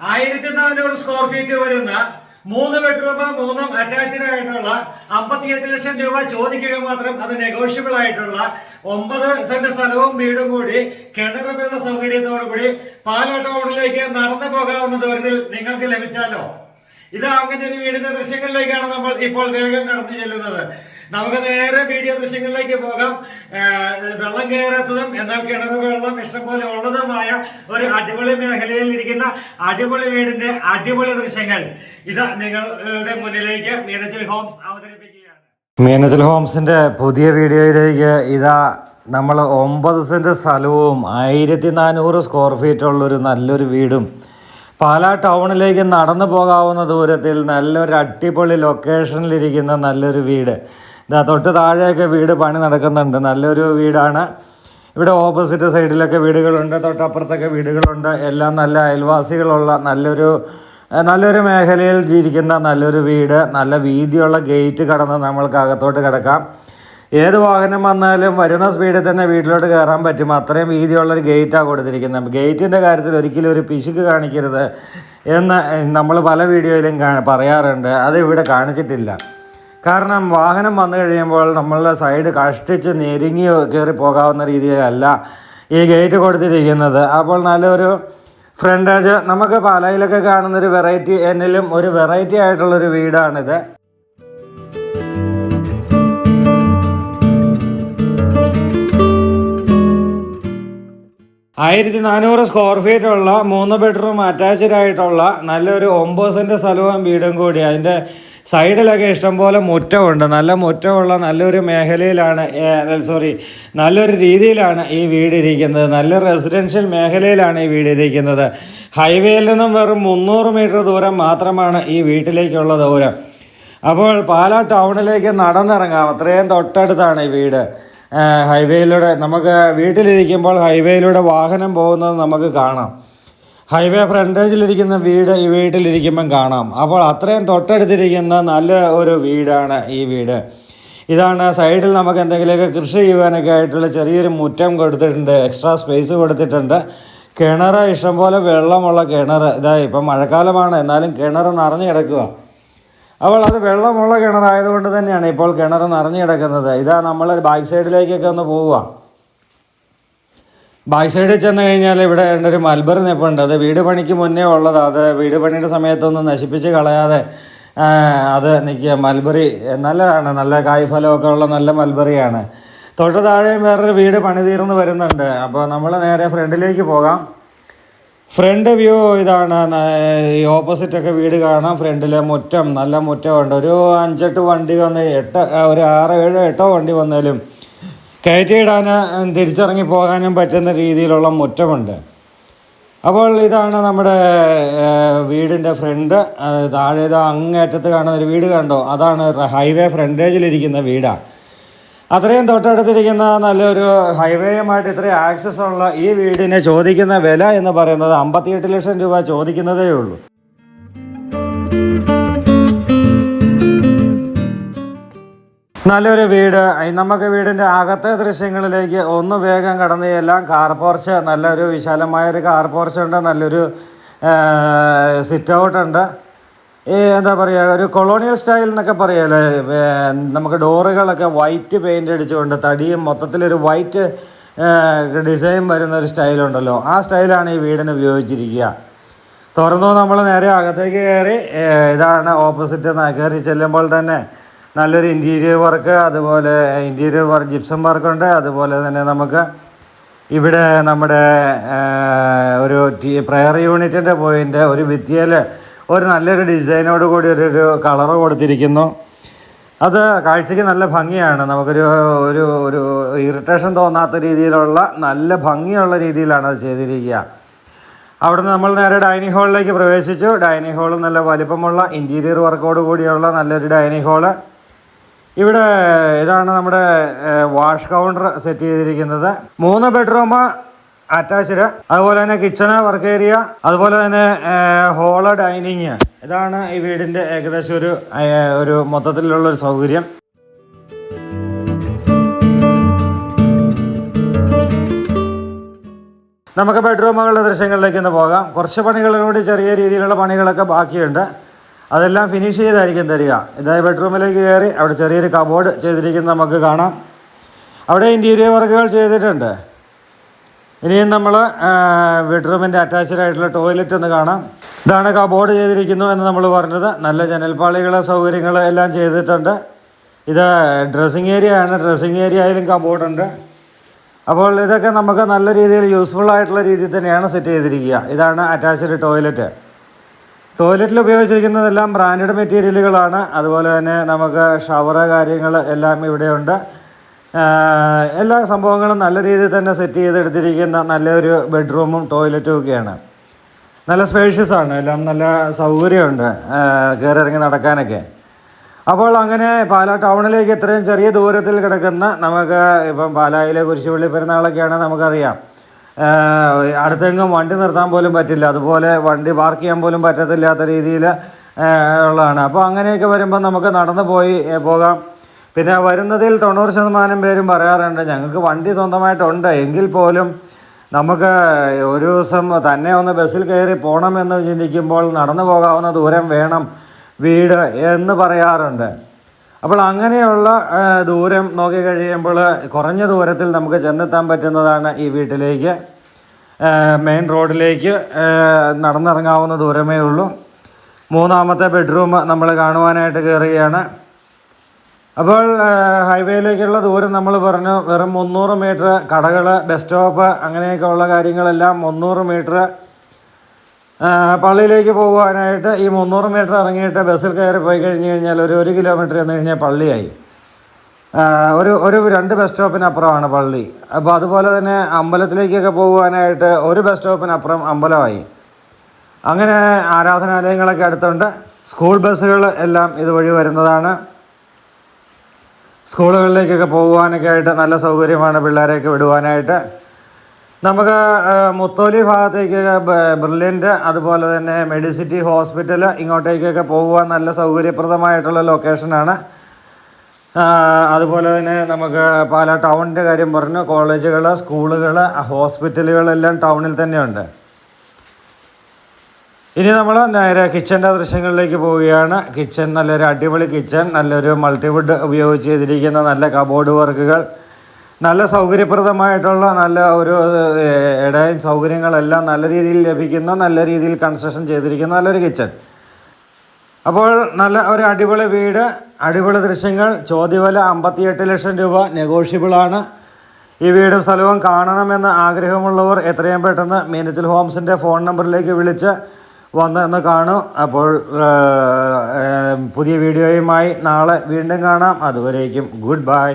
ആയിരത്തി നാനൂറ് square feet വരുന്ന മൂന്ന് ബെഡ്റൂം മൂന്നും അറ്റാച്ച്ഡ് ആയിട്ടുള്ള അമ്പത്തിയെട്ട് ലക്ഷം രൂപ ചോദിക്കുക മാത്രം അത് നെഗോഷ്യബിൾ ആയിട്ടുള്ള ഒമ്പത് സെന്റ് സ്ഥലവും വീടും കൂടി കിണറ് വെള്ള സൗകര്യത്തോടു കൂടി പാലാ ടൗണിലേക്ക് നടന്നു പോകാവുന്ന ദൂരത്തിൽ നിങ്ങൾക്ക് ലഭിച്ചാലോ? ഇത് അങ്ങനെ ഒരു വീടിന്റെ ദൃശ്യങ്ങളിലേക്കാണ് നമ്മൾ ഇപ്പോൾ വേഗം കടന്നു ചെല്ലുന്നത്. നമുക്ക് നേരെ വീഡിയോ ദൃശ്യങ്ങളിലേക്ക് പോകാം. വെള്ളം കയറാത്തതും എന്നാൽ കിണർ വെള്ളം ഇഷ്ടംപോലെ ഉള്ളതുമായ ഒരു അടിപൊളി മേഖലയിൽ ഇരിക്കുന്ന അടിപൊളി വീടിന്റെ അടിപൊളി ദൃശ്യങ്ങൾ ഇത് നിങ്ങളുടെ മുന്നിലേക്ക് മീനച്ചിൽ ഹോംസ് അവതരിപ്പിക്കുകയാണ്. മീനച്ചൽ ഹോംസിന്റെ പുതിയ വീഡിയോയിലേക്ക് ഇതാ നമ്മൾ ഒമ്പത് സെന്റ് സ്ഥലവും ആയിരത്തി നാനൂറ് സ്ക്വയർ ഫീറ്റുള്ളൊരു നല്ലൊരു വീടും. പാലാ ടൗണിലേക്ക് നടന്നു പോകാവുന്ന ദൂരത്തിൽ നല്ലൊരു അടിപൊളി ലൊക്കേഷനിലിരിക്കുന്ന നല്ലൊരു വീട്. ഇതാ തൊട്ട് താഴെയൊക്കെ വീട് പണി നടക്കുന്നുണ്ട്. നല്ലൊരു വീടാണ്. ഇവിടെ ഓപ്പോസിറ്റ് സൈഡിലൊക്കെ വീടുകളുണ്ട്. തൊട്ടപ്പുറത്തൊക്കെ വീടുകളുണ്ട്. എല്ലാം നല്ല അയൽവാസികളുള്ള നല്ലൊരു നല്ലൊരു മേഖലയിൽ ജീവിക്കുന്ന നല്ലൊരു വീട്. നല്ല വീതിയുള്ള ഗേറ്റ് കടന്ന് നമ്മൾക്ക് അകത്തോട്ട് കിടക്കാം. ഏത് വാഹനം വന്നാലും വരുന്ന സ്പീഡിൽ തന്നെ വീട്ടിലോട്ട് കയറാൻ പറ്റും. അത്രയും വീതിയുള്ളൊരു ഗേറ്റാണ് കൊടുത്തിരിക്കുന്നത്. ഗേറ്റിന്റെ കാര്യത്തിൽ ഒരിക്കലും ഒരു പിശുക്ക് കാണിക്കരുത് എന്ന് നമ്മൾ പല വീഡിയോയിലും പറയാറുണ്ട്. അത് ഇവിടെ കാണിച്ചിട്ടില്ല. കാരണം വാഹനം വന്നു കഴിയുമ്പോൾ നമ്മളുടെ സൈഡ് കഷ്ടിച്ച് ഞെരുങ്ങി കയറി പോകാവുന്ന രീതിയിലല്ല ഈ ഗേറ്റ് കൊടുത്തിരിക്കുന്നത്. അപ്പോൾ നല്ലൊരു ഫ്രണ്ടേജ് നമുക്ക് പാലയിലൊക്കെ കാണുന്നൊരു വെറൈറ്റി എന്നിലും ഒരു വെറൈറ്റി ആയിട്ടുള്ളൊരു വീടാണിത്. ആയിരത്തി നാനൂറ് സ്ക്വയർ ഫീറ്റ് ഉള്ള മൂന്ന് ബെഡ്റൂം അറ്റാച്ച്ഡ് ആയിട്ടുള്ള നല്ലൊരു ഒമ്പത് സെന്റ് സ്ഥലവും വീടും കൂടി. അതിന്റെ സൈഡിലൊക്കെ ഇഷ്ടംപോലെ മുറ്റമുണ്ട്. നല്ല മുറ്റമുള്ള നല്ലൊരു മേഖലയിലാണ് സോറി നല്ലൊരു രീതിയിലാണ് ഈ വീട് ഇരിക്കുന്നത് നല്ല റെസിഡൻഷ്യൽ മേഖലയിലാണ് ഈ വീട് ഇരിക്കുന്നത് ഹൈവേയിൽ നിന്നും വെറും മുന്നൂറ് മീറ്റർ ദൂരം മാത്രമാണ് ഈ വീട്ടിലേക്കുള്ള ദൂരം. അപ്പോൾ പാലാ ടൗണിലേക്ക് നടന്നിറങ്ങാം. അത്രയും തൊട്ടടുത്താണ് ഈ വീട്. ഹൈവേയിലൂടെ നമുക്ക് വീട്ടിലിരിക്കുമ്പോൾ ഹൈവേയിലൂടെ വാഹനം പോകുന്നത് നമുക്ക് കാണാം. ഹൈവേ ഫ്രണ്ടേജിലിരിക്കുന്ന വീട് ഈ വീട്ടിലിരിക്കുമ്പം കാണാം. അപ്പോൾ അത്രയും തൊട്ടടുത്തിരിക്കുന്ന നല്ല ഒരു വീടാണ് ഈ വീട്. ഇതാണ് സൈഡിൽ നമുക്ക് എന്തെങ്കിലുമൊക്കെ കൃഷി ചെയ്യുവാനൊക്കെ ആയിട്ടുള്ള ചെറിയൊരു മുറ്റം കൊടുത്തിട്ടുണ്ട്. എക്സ്ട്രാ സ്പേസ് കൊടുത്തിട്ടുണ്ട്. കിണർ ഇഷ്ടംപോലെ വെള്ളമുള്ള കിണർ. ഇതാ ഇപ്പം മഴക്കാലമാണ്. എന്നാലും കിണർ നിറഞ്ഞു കിടക്കുക അപ്പോൾ അത് വെള്ളമുള്ള കിണറായതുകൊണ്ട് തന്നെയാണ് ഇപ്പോൾ കിണർ നിറഞ്ഞു കിടക്കുന്നത്. ഇതാ നമ്മൾ ബാക്ക് സൈഡിലേക്കൊക്കെ ഒന്ന് പോവുക. ബാക്ക് സൈഡിൽ ചെന്ന് കഴിഞ്ഞാൽ ഇവിടെ ഒരു മൽബറി നിൽപ്പുണ്ട് അത് വീട് പണിക്ക് മുന്നേ ഉള്ളത്. അത് വീട് പണിയുടെ സമയത്തൊന്നും നശിപ്പിച്ച് കളയാതെ അത് നിൽക്കുക മൽബറി നല്ലതാണ്. നല്ല കായ്ഫലമൊക്കെ ഉള്ള നല്ല മൽബറിയാണ് തൊട്ട് താഴെയും വേറൊരു വീട് പണി തീർന്ന് വരുന്നുണ്ട്. അപ്പോൾ നമ്മൾ നേരെ ഫ്രണ്ടിലേക്ക് പോകാം. ഫ്രണ്ട് വ്യൂ ഇതാണ്. ഈ ഓപ്പോസിറ്റൊക്കെ വീട് കാണാം. ഫ്രണ്ടിലെ മുറ്റം നല്ല മുറ്റമുണ്ട്. ഒരു അഞ്ചെട്ട് വണ്ടി വന്ന് എട്ട് ഒരു ആറ് ഏഴോ എട്ടോ വണ്ടി വന്നാലും കയറ്റിയിടാൻ തിരിച്ചിറങ്ങി പോകാനും പറ്റുന്ന രീതിയിലുള്ള മുറ്റമുണ്ട്. അപ്പോൾ ഇതാണ് നമ്മുടെ വീടിന്റെ ഫ്രണ്ട്. താഴെ ഇത് അങ്ങേറ്റത്ത് കാണുന്ന ഒരു വീട് കണ്ടോ? അതാണ് ഹൈവേ ഫ്രണ്ടേജിലിരിക്കുന്ന വീടാണ് അത്രയും തൊട്ടടുത്തിരിക്കുന്ന നല്ലൊരു ഹൈവേയുമായിട്ട് ഇത്രയും ആക്സസ് ഉള്ള ഈ വീടിനെ ചോദിക്കുന്ന വില എന്ന് പറയുന്നത് അമ്പത്തിയെട്ട് ലക്ഷം രൂപ ചോദിക്കുന്നതേ ഉള്ളൂ. നല്ലൊരു വീട്. നമുക്ക് വീടിന്റെ അകത്തെ ദൃശ്യങ്ങളിലേക്ക് ഒന്ന് വേഗം കടന്ന് എല്ലാം കാർ പോർച്ച് നല്ലൊരു വിശാലമായൊരു കാർ പോർച്ച് ഉണ്ട്. നല്ലൊരു സിറ്റ് ഔട്ട് ഉണ്ട്. ഈ എന്താ പറയുക ഒരു കൊളോണിയൽ സ്റ്റൈൽ എന്നൊക്കെ പറയല്ലേ നമുക്ക് ഡോറുകളൊക്കെ വൈറ്റ് പെയിന്റ് അടിച്ചുകൊണ്ട് തടിയും മൊത്തത്തിലൊരു വൈറ്റ് ഡിസൈൻ വരുന്ന ഒരു സ്റ്റൈലുണ്ടല്ലോ ആ സ്റ്റൈലാണ് ഈ വീടിന് ഉപയോഗിച്ചിരിക്കുക. തുറന്നു നമ്മൾ നേരെ അകത്തേക്ക് കയറി ഇതാണ് ഓപ്പോസിറ്റ് കയറി ചെല്ലുമ്പോൾ തന്നെ നല്ലൊരു ഇന്റീരിയർ വർക്ക് അതുപോലെ ഇന്റീരിയർ വർക്ക് ജിപ്സം വർക്കുണ്ട് അതുപോലെ തന്നെ നമുക്ക് ഇവിടെ നമ്മുടെ ഒരു ടി പ്രയർ യൂണിറ്റിന്റെ പോയിന്റ് ഒരു ഭിത്തിയിൽ ഒരു നല്ലൊരു ഡിസൈനോട് കൂടി ഒരു ഒരു കളറ് കൊടുത്തിരിക്കുന്നു. അത് കാഴ്ചയ്ക്ക് നല്ല ഭംഗിയാണ്. നമുക്കൊരു ഒരു ഒരു ഇറിറ്റേഷൻ തോന്നാത്ത രീതിയിലുള്ള നല്ല ഭംഗിയുള്ള രീതിയിലാണ് അത് ചെയ്തിരിക്കുക. അവിടുന്ന് നമ്മൾ നേരെ ഡൈനിങ് ഹാളിലേക്ക് പ്രവേശിച്ചു. ഡൈനിങ് ഹാൾ നല്ല വലിപ്പമുള്ള ഇന്റീരിയർ വർക്കോട് കൂടിയുള്ള നല്ലൊരു ഡൈനിങ് ഹാൾ ഇവിടെ ഇതാണ് നമ്മുടെ വാഷ് കൗണ്ടർ സെറ്റ് ചെയ്തിരിക്കുന്നത്. മൂന്ന് ബെഡ്റൂം അറ്റാച്ച്ഡ് അതുപോലെ തന്നെ കിച്ചണ് വർക്ക് ഏരിയ അതുപോലെ തന്നെ ഹോൾ ഡൈനിങ്. ഇതാണ് ഈ വീടിന്റെ ഏകദേശം ഒരു ഒരു മൊത്തത്തിലുള്ള ഒരു സൗകര്യം. നമുക്ക് ബെഡ്റൂമുകളുടെ ദൃശ്യങ്ങളിലേക്ക് ഒന്ന് പോകാം. കുറച്ച് പണികളിലൂടെ ചെറിയ രീതിയിലുള്ള പണികളൊക്കെ ബാക്കിയുണ്ട്. അതെല്ലാം ഫിനിഷ് ചെയ്തായിരിക്കും തരിക. ഇതായി ബെഡ്റൂമിലേക്ക് കയറി അവിടെ ചെറിയൊരു കബോർഡ് ചെയ്തിരിക്കുന്നത് നമുക്ക് കാണാം. അവിടെ ഇന്റീരിയർ വർക്കുകൾ ചെയ്തിട്ടുണ്ട്. ഇനിയും നമ്മൾ ബെഡ്റൂമിന്റെ അറ്റാച്ച്ഡ് ആയിട്ടുള്ള ടോയ്ലറ്റ് ഒന്ന് കാണാം. ഇതാണ് കബോർഡ് ചെയ്തിരിക്കുന്നു എന്ന് നമ്മൾ പറഞ്ഞത്. നല്ല ജനൽപ്പാളികൾ സൗകര്യങ്ങൾ എല്ലാം ചെയ്തിട്ടുണ്ട്. ഇത് ഡ്രസ്സിങ് ഏരിയ ആണ്. ഡ്രസ്സിങ് ഏരിയ ഏരിയയിലും കബോർഡുണ്ട് അപ്പോൾ ഇതൊക്കെ നമുക്ക് നല്ല രീതിയിൽ യൂസ്ഫുൾ ആയിട്ടുള്ള രീതിയിൽ തന്നെയാണ് സെറ്റ് ചെയ്തിരിക്കുക. ഇതാണ് അറ്റാച്ച്ഡ് ടോയ്ലറ്റ് ടോയ്ലറ്റിൽ ഉപയോഗിച്ചിരിക്കുന്നതെല്ലാം ബ്രാൻഡഡ് മെറ്റീരിയലുകളാണ്. അതുപോലെ തന്നെ നമുക്ക് ഷവർ കാര്യങ്ങൾ എല്ലാം ഇവിടെയുണ്ട്. എല്ലാ സംഭവങ്ങളും നല്ല രീതിയിൽ തന്നെ സെറ്റ് ചെയ്തെടുത്തിരിക്കുന്ന നല്ലൊരു ബെഡ്റൂമും ടോയ്ലറ്റും ഒക്കെയാണ്. നല്ല സ്പേഷ്യസ് ആണ്. എല്ലാം നല്ല സൗകര്യമുണ്ട് കയറി ഇറങ്ങി നടക്കാനൊക്കെ. അപ്പോൾ അങ്ങനെ പാലാ ടൗണിലേക്ക് ഇത്രയും ചെറിയ ദൂരത്തിൽ കിടക്കുന്ന നമുക്ക് ഇപ്പം പാലായിലെ കുരിശുപള്ളി പെരുന്നാളൊക്കെയാണ് നമുക്കറിയാം. അടുത്തെങ്ങും വണ്ടി നിർത്താൻ പോലും പറ്റില്ല. അതുപോലെ വണ്ടി പാർക്ക് ചെയ്യാൻ പോലും പറ്റത്തില്ലാത്ത രീതിയിൽ ഉള്ളതാണ്. അപ്പോൾ അങ്ങനെയൊക്കെ വരുമ്പോൾ നമുക്ക് നടന്നു പോയി പോകാം. പിന്നെ വരുന്നതിൽ തൊണ്ണൂറ് ശതമാനം പേരും പറയാറുണ്ട് ഞങ്ങൾക്ക് വണ്ടി സ്വന്തമായിട്ടുണ്ട്. എങ്കിൽ പോലും നമുക്ക് ഒരു ദിവസം തന്നെ ഒന്ന് ബസ്സിൽ കയറി പോകണമെന്ന് ചിന്തിക്കുമ്പോൾ നടന്നു പോകാവുന്ന ദൂരം വേണം വീട് എന്ന് പറയാറുണ്ട്. അപ്പോൾ അങ്ങനെയുള്ള ദൂരം നോക്കി കഴിയുമ്പോൾ കുറഞ്ഞ ദൂരത്തിൽ നമുക്ക് ചെന്നെത്താൻ പറ്റുന്നതാണ് ഈ വീട്ടിലേക്ക്. മെയിൻ റോഡിലേക്ക് നടന്നിറങ്ങാവുന്ന ദൂരമേ ഉള്ളൂ. മൂന്നാമത്തെ ബെഡ്റൂം നമ്മൾ കാണുവാനായിട്ട് കയറുകയാണ്. അപ്പോൾ ഹൈവേയിലേക്കുള്ള ദൂരം നമ്മൾ പറഞ്ഞു വെറും മുന്നൂറ് മീറ്റർ കടകൾ ബസ് സ്റ്റോപ്പ് അങ്ങനെയൊക്കെ ഉള്ള കാര്യങ്ങളെല്ലാം മുന്നൂറ് മീറ്റർ പള്ളിയിലേക്ക് പോകുവാനായിട്ട് ഈ മുന്നൂറ് മീറ്റർ ഇറങ്ങിയിട്ട് ബസ്സിൽ കയറി പോയി കഴിഞ്ഞ് കഴിഞ്ഞാൽ ഒരു ഒരു കിലോമീറ്റർ എന്ന് കഴിഞ്ഞാൽ പള്ളിയായി. ഒരു ഒരു രണ്ട് ബസ് സ്റ്റോപ്പിനപ്പുറമാണ് പള്ളി. അപ്പോൾ അതുപോലെ തന്നെ അമ്പലത്തിലേക്കൊക്കെ പോകുവാനായിട്ട് ഒരു ബസ് സ്റ്റോപ്പിനപ്പുറം അമ്പലമായി. അങ്ങനെ ആരാധനാലയങ്ങളൊക്കെ അടുത്തുണ്ട്. സ്കൂൾ ബസ്സുകൾ എല്ലാം ഇതുവഴി വരുന്നതാണ്. സ്കൂളുകളിലേക്കൊക്കെ പോകുവാനൊക്കെ ആയിട്ട് നല്ല സൗകര്യമാണ് പിള്ളേരെയൊക്കെ വിടുവാനായിട്ട്. നമുക്ക് മുത്തോലി ഭാഗത്തേക്ക് ബ്രില്യന്റ് അതുപോലെ തന്നെ മെഡിസിറ്റി ഹോസ്പിറ്റൽ ഇങ്ങോട്ടേക്കൊക്കെ പോകുവാൻ നല്ല സൗകര്യപ്രദമായിട്ടുള്ള ലൊക്കേഷനാണ്. അതുപോലെ തന്നെ നമുക്ക് പാല ടൗണിന്റെ കാര്യം പറഞ്ഞു. കോളേജുകൾ സ്കൂളുകൾ ഹോസ്പിറ്റലുകളെല്ലാം ടൗണിൽ തന്നെയുണ്ട്. ഇനി നമ്മൾ നേരെ കിച്ചന്റെ ദൃശ്യങ്ങളിലേക്ക് പോവുകയാണ്. കിച്ചൺ നല്ലൊരു അടിപൊളി കിച്ചൺ നല്ലൊരു മൾട്ടിവുഡ് ഉപയോഗിച്ച് ചെയ്തിരിക്കുന്ന നല്ല കബോർഡ് വർക്കുകൾ. നല്ല സൗകര്യപ്രദമായിട്ടുള്ള നല്ല ഒരു ഇടയും സൗകര്യങ്ങളെല്ലാം നല്ല രീതിയിൽ ലഭിക്കുന്ന നല്ല രീതിയിൽ കൺസ്ട്രക്ഷൻ ചെയ്തിരിക്കുന്ന നല്ലൊരു കിച്ചൺ അപ്പോൾ നല്ല ഒരു അടിപൊളി വീട് അടിപൊളി ദൃശ്യങ്ങൾ ചോദ്യവില അമ്പത്തിയെട്ട് ലക്ഷം രൂപ നെഗോഷ്യബിളാണ് ഈ വീടും സ്ഥലവും കാണണമെന്ന് ആഗ്രഹമുള്ളവർ എത്രയും പെട്ടെന്ന് മീനത്തിൽ ഹോംസിന്റെ ഫോൺ നമ്പറിലേക്ക് വിളിച്ച് വന്ന് കാണും. അപ്പോൾ പുതിയ വീഡിയോയുമായി നാളെ വീണ്ടും കാണാം. അതുവരേക്കും ഗുഡ് ബൈ.